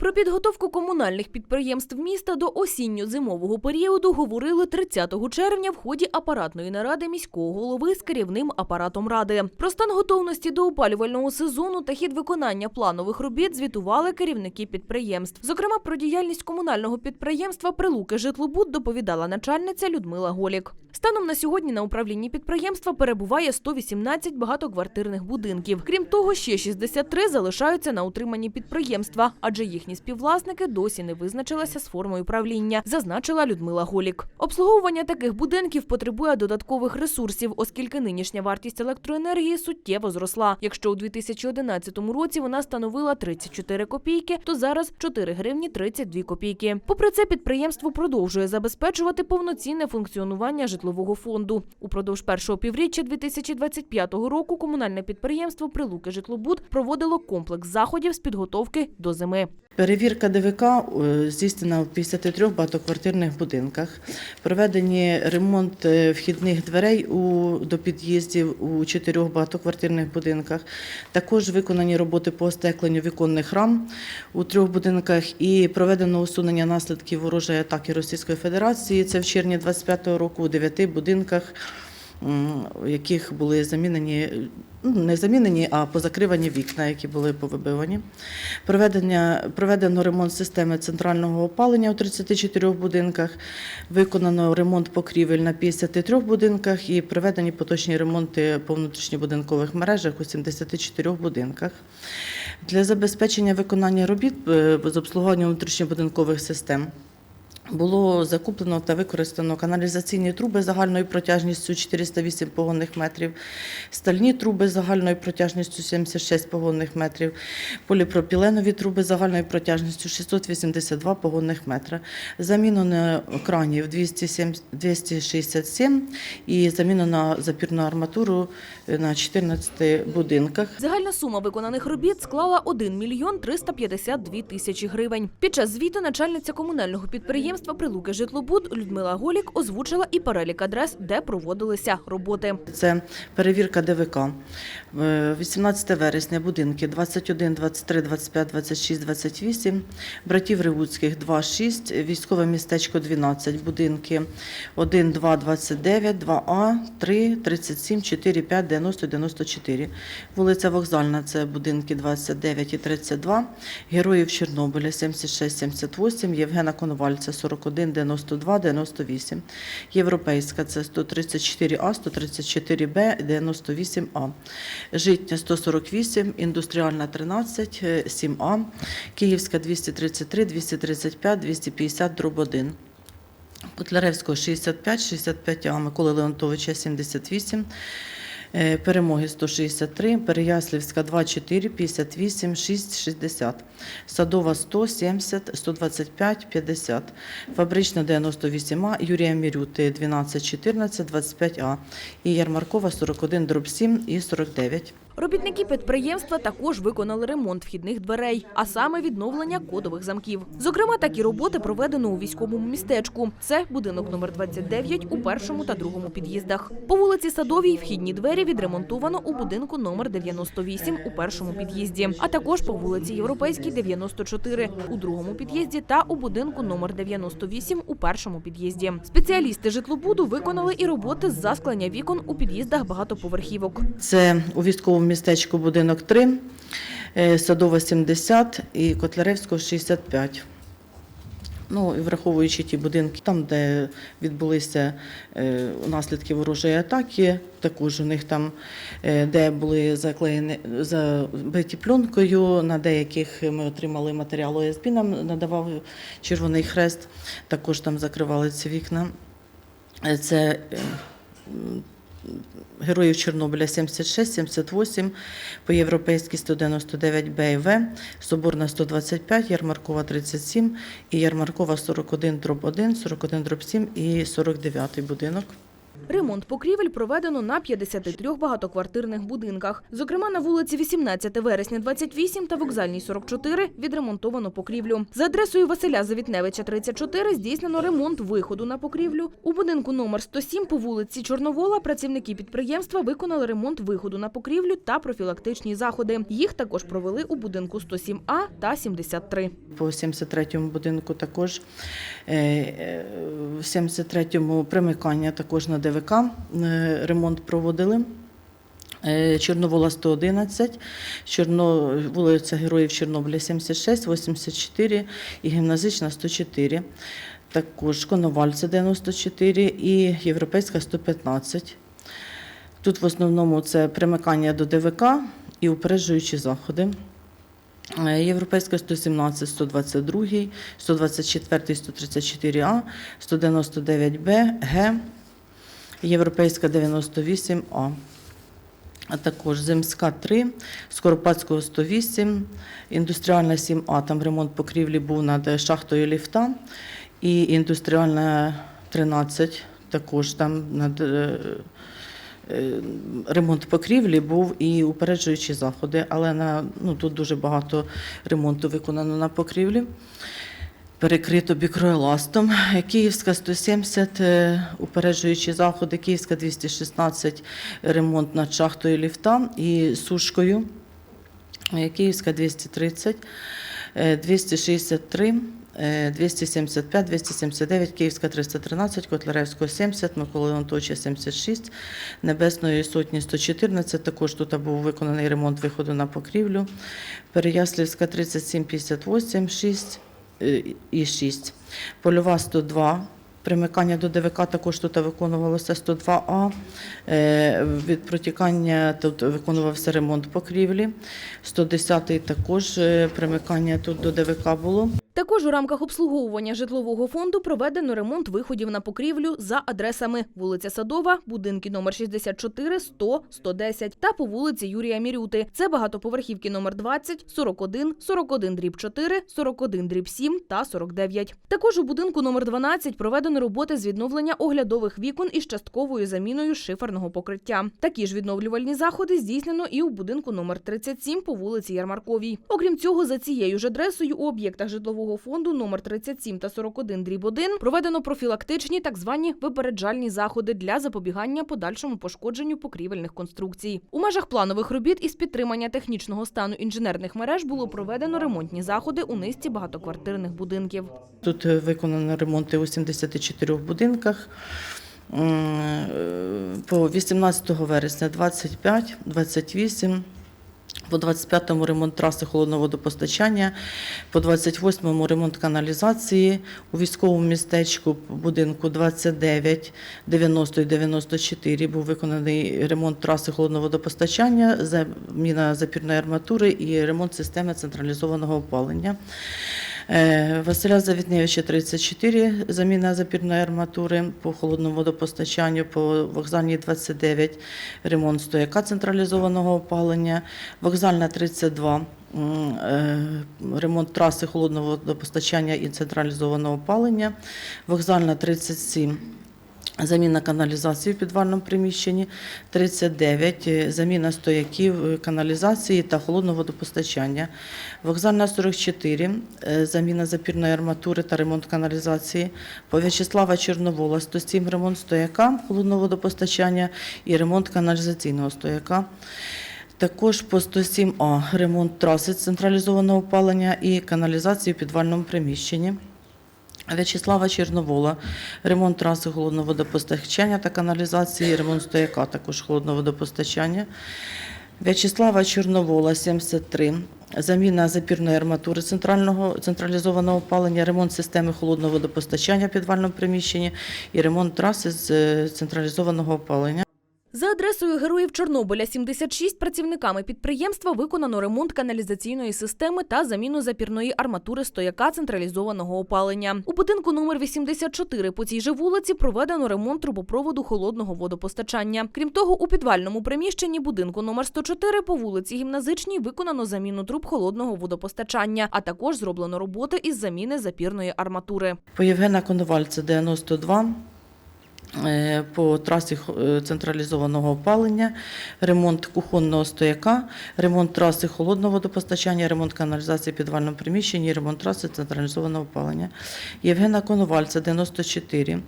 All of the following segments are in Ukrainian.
Про підготовку комунальних підприємств міста до осінньо-зимового періоду говорили 30 червня в ході апаратної наради міського голови з керівним апаратом ради. Про стан готовності до опалювального сезону та хід виконання планових робіт звітували керівники підприємств. Зокрема, про діяльність комунального підприємства Прилуки Житлобуд доповідала начальниця Людмила Голік. Станом на сьогодні на управлінні підприємства перебуває 118 багатоквартирних будинків. Крім того, ще 63 залишаються на утриманні підприємства, адже їхні співвласники досі не визначилися з формою правління, зазначила Людмила Голік. Обслуговування таких будинків потребує додаткових ресурсів, оскільки нинішня вартість електроенергії суттєво зросла. Якщо у 2011 році вона становила 34 копійки, то зараз 4 гривні 32 копійки. Попри це, підприємство продовжує забезпечувати повноцінне функціонування житлового фонду. Упродовж першого півріччя 2025 року комунальне підприємство Прилуки Житлобуд проводило комплекс заходів з підготовки до зими. Перевірка ДВК е, здійснена в 53 багатоквартирних будинках. Проведені ремонт е, вхідних дверей у, до під'їздів у чотирьох багатоквартирних будинках. Також виконані роботи по остекленню віконних рам у трьох будинках і проведено усунення наслідків ворожої атаки Російської Федерації. Це в червні 25-го року у дев'яти будинках. В яких були замінені, ну, не замінені, а позакривані вікна, які були повибивані. Проведення, проведено ремонт системи центрального опалення у 34 будинках, виконано ремонт покрівель на 53 будинках і проведені поточні ремонти по внутрішньобудинкових мережах у 74 будинках. Для забезпечення виконання робіт е, з обслуговування внутрішньобудинкових систем було закуплено та використано каналізаційні труби загальною протяжністю 408 погонних метрів, стальні труби загальною протяжністю 76 погонних метрів, поліпропіленові труби загальною протяжністю 682 погонних метра. Замінено кранів 267 і замінено запірну арматуру на 14 будинках. Загальна сума виконаних робіт склала 1 мільйон 352 тисячі гривень. Під час звіту начальниця комунального підприємства Прилуки Житлобуд Людмила Голік озвучила і перелік адрес, де проводилися роботи. Це перевірка ДВК. Е, 18 вересня будинки 21, 23, 25, 26, 28, братів Ревуцьких 2, 6, військове містечко 12, будинки 1, 2, 29, 2А, 3, 37, 4, 5, 90, 94. Вулиця Вокзальна це будинки 29 і 32, Героїв Чорнобиля 76, 78, Євгена Коновальця 41, 92, 98, Європейська це 134А, 134Б, 98А. Житня 148, індустріальна 13, е, 7А, Київська 233, 235, 250, дроб 1. Котляревського 65, 65А, Миколи Леонтовича 78, е, Перемоги 163, Переяслівська 24, 58, 6, 60, Садова 170, 125, 50, Фабрична 98А, Юрія Мірюти 12, 14, 25А і Ярмаркова 41, дроб 7 і 49. Робітники підприємства також виконали ремонт вхідних дверей, а саме відновлення кодових замків. Зокрема, такі роботи проведено у військовому містечку. Це будинок номер 29 у першому та другому під'їздах. По вулиці Садовій вхідні двері відремонтовано у будинку номер 98 у першому під'їзді, а також по вулиці Європейській 94 у другому під'їзді та у будинку номер 98 у першому під'їзді. Спеціалісти житлобуду виконали і роботи з засклення вікон у під'їздах багатоповерхівок. Це у військовому містечку будинок 3, е, Садова 70 і Котляревського 65. Ну, враховуючи ті будинки, там, де відбулися е, наслідки ворожої атаки, також у них там, е, де були заклеєні забиті пленкою, на деяких ми отримали матеріал ОСБ, нам надавав Червоний Хрест, також там закривали ці вікна. Е, Це Героїв Чорнобиля 76, 78, по європейській 199 Б і В, Соборна 125, Ярмаркова 37 і Ярмаркова 41 дроб 1, 41 дроб 7 і 49 будинок. Ремонт покрівель проведено на 53 багатоквартирних будинках. Зокрема, на вулиці 18 вересня 28 та вокзальній 44 відремонтовано покрівлю. За адресою Василя Завітневича 34 здійснено ремонт виходу на покрівлю. У будинку номер 107 по вулиці Чорновола працівники підприємства виконали ремонт виходу на покрівлю та профілактичні заходи. Їх також провели у будинку 107А та 73. По 73-му будинку також е, е, в 73-му примикання також на ДВК е, ремонт проводили. Е, Чорновола 111, Чорно, вулиця Героїв Чорнобиля 76, 84 і гімназична 104. Також Коновальця 94 і Європейська 115. Тут в основному це примикання до ДВК і упереджуючі заходи. Е, Європейська 117, 122, 124, 134А, 199Б, Г, Європейська 98А. А також Земська 3, Скоропадського 108, індустріальна 7А, там ремонт покрівлі був над шахтою ліфта, і індустріальна 13, також там над е, е, ремонт покрівлі був і упереджуючі заходи, але на, ну, тут дуже багато ремонту виконано на покрівлі. Перекрито бікроеластом. Київська 170, е, упереджуючі заходи, Київська 216, ремонт над шахтою ліфта і сушкою. Е, Київська 230, е, 263, е, 275, 279, Київська 313, Котляревського 70, Миколи Анточа 76, Небесної сотні 114. Також тут був виконаний ремонт виходу на покрівлю. Переяслівська 37, 58, 6 е, і 6. Польова 102. Примикання до ДВК також тут виконувалося 102А. Е, Від протікання тут виконувався ремонт покрівлі. 110 також е, примикання тут до ДВК було. Також у рамках обслуговування житлового фонду проведено ремонт виходів на покрівлю за адресами вулиця Садова, будинки номер 64, 100, 110 та по вулиці Юрія Мірюти. Це багатоповерхівки номер 20, 41, 41 дріб 4, 41 дріб 7 та 49. Також у будинку номер 12 проведено роботи з відновлення оглядових вікон із частковою заміною шиферного покриття. Такі ж відновлювальні заходи здійснено і у будинку номер 37 по вулиці Ярмарковій. Окрім цього, за цією ж адресою у об'єктах житлового фонду номер 37 та 41 дріб 1 проведено профілактичні так звані випереджальні заходи для запобігання подальшому пошкодженню покрівельних конструкцій. У межах планових робіт із підтримання технічного стану інженерних мереж було проведено ремонтні заходи у низці багатоквартирних будинків. Тут е, виконано ремонти у 74 будинках. Е, По 18 вересня 25, 28, по 25-му ремонт траси холодного водопостачання, по 28-му ремонт каналізації у військовому містечку будинку 29, 90 і 94 був виконаний ремонт траси холодного водопостачання, заміна запірної арматури і ремонт системи централізованого опалення. Е, Василя Завітневича 34, заміна запірної арматури по холодному водопостачанню, по вокзальній 29, ремонт стояка централізованого опалення, вокзальна 32, м, е, ремонт траси холодного водопостачання і централізованого опалення, вокзальна 37, Заміна каналізації в підвальному приміщенні 39, е, заміна стояків е, каналізації та холодного водопостачання. Вокзальна 44, е, заміна запірної арматури та ремонт каналізації. По В'ячеслава Чорновола 107, ремонт стояка холодного водопостачання і ремонт каналізаційного стояка. Також по 107А ремонт траси централізованого опалення і каналізації в підвальному приміщенні. В'ячеслава Чорновола, ремонт траси холодного водопостачання та каналізації, ремонт стояка також холодного водопостачання. В'ячеслава Чорновола, 73, заміна запірної арматури центрального, централізованого опалення, ремонт системи холодного водопостачання в підвальному приміщенні і ремонт траси з е, централізованого опалення. За адресою героїв Чорнобиля 76 працівниками підприємства виконано ремонт каналізаційної системи та заміну запірної арматури стояка централізованого опалення. У будинку номер 84 по цій же вулиці проведено ремонт трубопроводу холодного водопостачання. Крім того, у підвальному приміщенні будинку номер 104 по вулиці Гімназичній виконано заміну труб холодного водопостачання, а також зроблено роботи із заміни запірної арматури. По Євгена Коновальця 92, е, по трасі е, централізованого опалення, ремонт кухонного стояка, ремонт траси холодного водопостачання, ремонт каналізації в підвальному приміщенні, ремонт траси централізованого опалення. Євгена Коновальця, 94,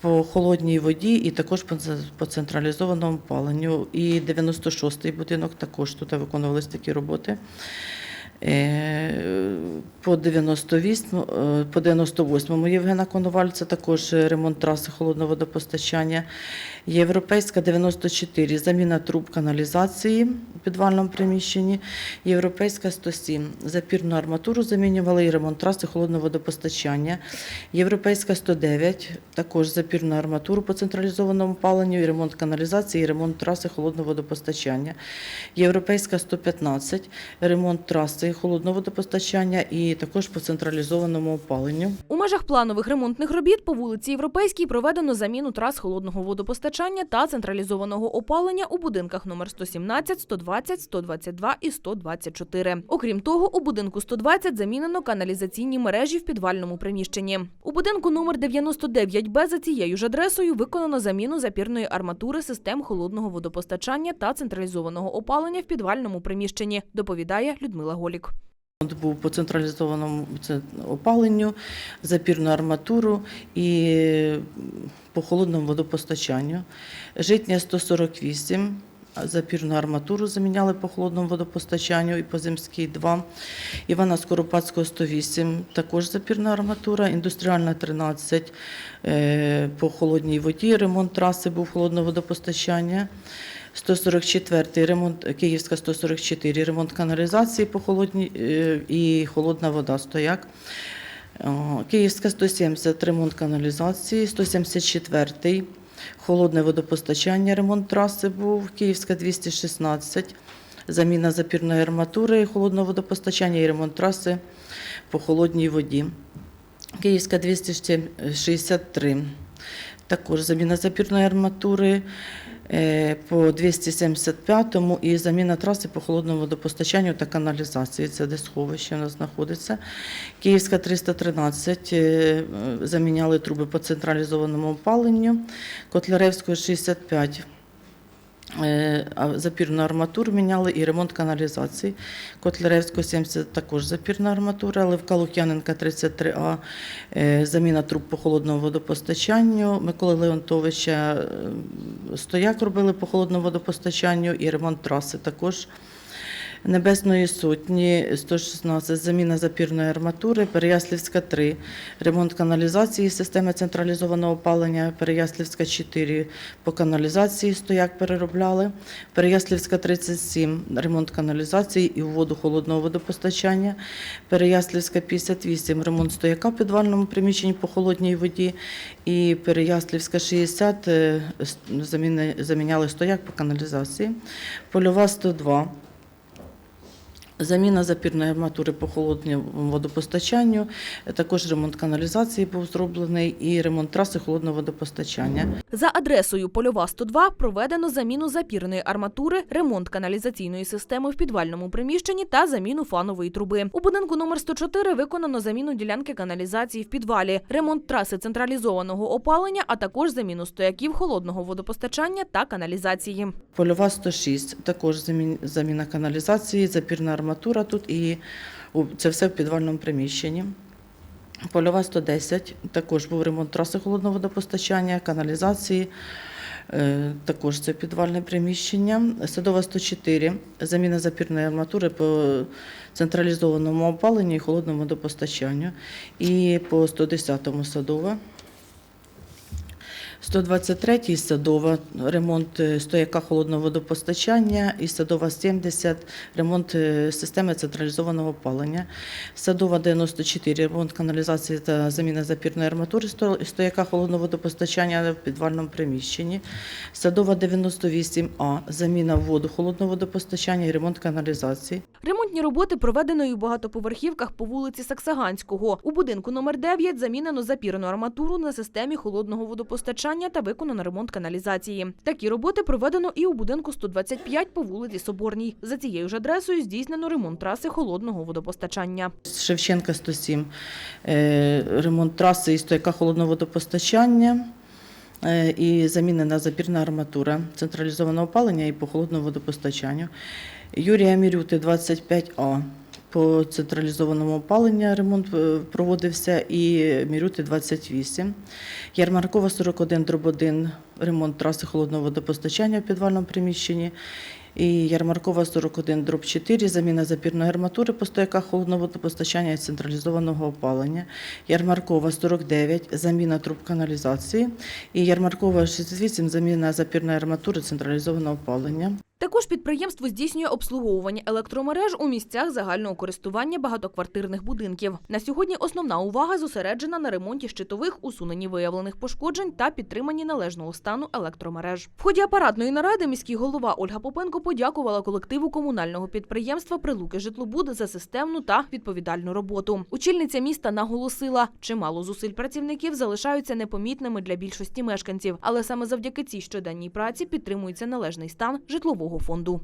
по холодній воді і також по централізованому опаленню. І 96-й будинок також тут виконувалися такі роботи. Е, По 98, е, по 98 Євгена Коновальця також ремонт траси холодного водопостачання. Європейська 94, заміна труб каналізації у підвальному приміщенні. Європейська 107, запірну арматуру замінювали і ремонт траси холодного водопостачання. Європейська 109, також запірну арматуру по централізованому паленню, і ремонт каналізації, і ремонт траси холодного водопостачання. Європейська 115, ремонт траси холодного водопостачання і також по централізованому опаленню. У межах планових ремонтних робіт по вулиці Європейській проведено заміну трас холодного водопостачання та централізованого опалення у будинках номер 117, 120, 122 і 124. Окрім того, у будинку 120 замінено каналізаційні мережі в підвальному приміщенні. У будинку номер 99Б за цією ж адресою виконано заміну запірної арматури систем холодного водопостачання та централізованого опалення в підвальному приміщенні, доповідає Людмила Голік. Був по централізованому опаленню, запірну арматуру і по холодному водопостачанню. Житня 148, запірну арматуру заміняли по холодному водопостачанню і по Земській 2. Івана Скоропадського 108, також запірна арматура, індустріальна 13, е, по холодній воді, ремонт траси був холодного водопостачання. 144 ремонт Київська 144 ремонт каналізації по холодній е, і холодна вода стояк. Київська 170 ремонт каналізації, 174 холодне водопостачання, ремонт траси був. Київська 216 заміна запірної арматури, холодного водопостачання і ремонт траси по холодній воді. Київська 263 також заміна запірної арматури е, по 275-му і заміна траси по холодному водопостачанню та каналізації. Це де сховище у нас знаходиться. Київська 313 е, заміняли труби по централізованому опаленню. Котляревської 65 Е, а Запірну арматуру міняли і ремонт каналізації. Котляревського 70 також запірна арматура, Левка Лук'яненка 33А, е, заміна труб по холодному водопостачанню. Миколи Леонтовича е, стояк робили по холодному водопостачанню і ремонт траси також. Небесної сотні 116, заміна запірної арматури, Переяслівська 3, ремонт каналізації системи централізованого опалення, Переяслівська 4, по каналізації стояк переробляли, Переяслівська 37, ремонт каналізації і воду холодного водопостачання, Переяслівська 58, ремонт стояка в підвальному приміщенні по холодній воді, і Переяслівська 60, е, заміняли стояк по каналізації, Польова 102, Заміна запірної арматури по холодному водопостачанню, також ремонт каналізації був зроблений і ремонт траси холодного водопостачання. За адресою Польова 102 проведено заміну запірної арматури, ремонт каналізаційної системи в підвальному приміщенні та заміну фанової труби. У будинку номер 104 виконано заміну ділянки каналізації в підвалі, ремонт траси централізованого опалення, а також заміну стояків холодного водопостачання та каналізації. Польова 106, також замін- заміна каналізації, запірна арматура тут і це все в підвальному приміщенні. Польова 110, також був ремонт траси холодного водопостачання, каналізації, е, також це підвальне приміщення. Садова 104, заміна запірної арматури по централізованому опаленню і холодному водопостачанню. І по 110-му садова. 123 садова, ремонт е, стояка холодного водопостачання і садова 70, ремонт е, системи централізованого опалення. Садова 94, ремонт каналізації та заміна запірної арматури стояка холодного водопостачання в підвальному приміщенні. Садова 98А, заміна воду холодного водопостачання і ремонт каналізації. Ремонтні роботи проведено і в багатоповерхівках по вулиці Саксаганського. У будинку номер 9 замінено запірну арматуру на системі холодного водопостачання та виконано ремонт каналізації. Такі роботи проведено і у будинку 125 по вулиці Соборній. За цією ж адресою здійснено ремонт траси холодного водопостачання. Шевченка 107, е, ремонт траси і стояка холодного водопостачання. е, і замінена запірна арматура централізованого опалення і по холодному водопостачанню. Юрія Мірюти 25А. По централізованому опаленню ремонт е, проводився і Мірюти 28. Ярмаркова 41 дроб 1 ремонт траси холодного водопостачання в підвальному приміщенні. І Ярмаркова 41 дроб 4 заміна запірної арматури по стояках холодного водопостачання і централізованого опалення. Ярмаркова 49 заміна труб каналізації. І Ярмаркова 68 заміна запірної арматури централізованого опалення. Також підприємство здійснює обслуговування електромереж у місцях загального користування багатоквартирних будинків. На сьогодні основна увага зосереджена на ремонті щитових, усуненні виявлених пошкоджень та підтриманні належного стану електромереж. В ході апаратної наради міський голова Ольга Попенко подякувала колективу комунального підприємства Прилуки Житлобуд за системну та відповідальну роботу. Очільниця міста наголосила, чимало зусиль працівників залишаються непомітними для більшості мешканців, але саме завдяки цій щоденній праці підтримується належний стан житлового фонду.